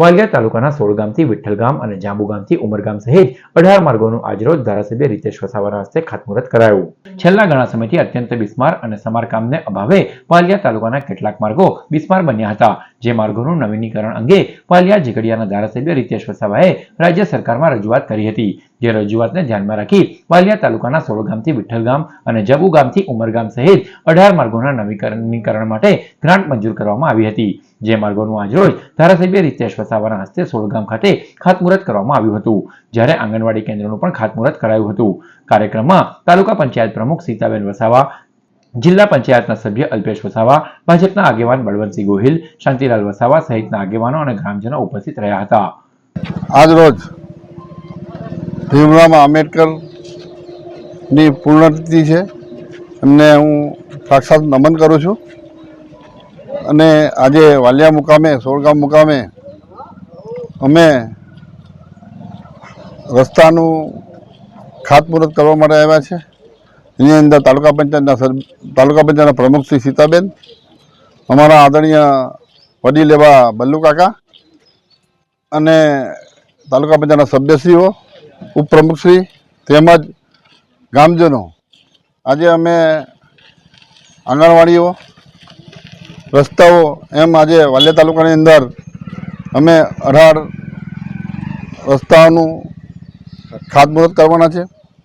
વાલિયા તાલુકાના સોળગામથી વિઠ્ઠલગામ વિઠ્ઠલ ગામ અને જાંબુગામથી ઉમરગામ સહિત અઢાર માર્ગોનું આજરોજ ધારાસભ્ય રીતેશ વસાવાના હસ્તે ખાતમુહૂર્ત કરાયું. છેલ્લા ઘણા સમયથી અત્યંત બિસ્માર અને સમારકામને અભાવે વાલિયા તાલુકાના કેટલાક માર્ગો બિસ્માર બન્યા હતા, જે માર્ગોનું નવીનીકરણ અંગે વાલિયા ઝઘડિયાના ધારાસભ્ય રીતેશ વસાવાએ રાજ્ય સરકારમાં રજૂઆત કરી હતી. જે રજૂઆતને ધ્યાનમાં રાખી વાલિયા તાલુકાના સોળગામથી વિઠ્ઠલગામ વિઠ્ઠલ ગામ અને જબુગામથી ઉમરગામ સહિત અઢાર માર્ગોના નવીકરણીકરણ માટે ગ્રાન્ટ મંજૂર કરવામાં આવી હતી. જે માર્ગોનું આજરોજ ધારાસભ્ય રીતેશ વસાવાના હસ્તે સોળગામ ખાતે ખાતમુહૂર્ત કરવામાં આવ્યું હતું. જ્યારે આંગણવાડી કેન્દ્રનું પણ ખાતમુહૂર્ત કરાયું હતું. કાર્યક્રમમાં તાલુકા પંચાયત પ્રમુખ સીતાબેન વસાવા, જિલ્લા પંચાયતના સભ્ય અલ્પેશ વસાવા, ભાજપના આગેવાન બળવંતસિંહ ગોહિલ, શાંતિલાલ વસાવા સહિતના આગેવાનો અને ગ્રામજનો ઉપસ્થિત રહ્યા હતા. આજ રોજ ભીમરાવ આંબેડકરની પૂર્ણતિથિ છે. એમને હું સાક્ષાત નમન કરું છું. અને આજે વાલિયા મુકામે, સોળગામ મુકામે અમે રસ્તાનું ખાતમુહૂર્ત કરવા માટે આવ્યા છે. એની અંદર તાલુકા પંચાયતના સર, તાલુકા પંચાયતના પ્રમુખ શ્રી સીતાબેન, અમારા આદરણીય વડીલ એવા બલ્લુકાકા અને તાલુકા પંચાયતના સભ્યશ્રીઓ, ઉપપ્રમુખશ્રી તેમજ ગામજનો. આજે અમે આંગણવાડીઓ રસ્તાઓ એમ આજે વાલિયા તાલુકાની અંદર અમે અઢાર રસ્તાઓનું ખાતમુહૂર્ત કરવાના છે.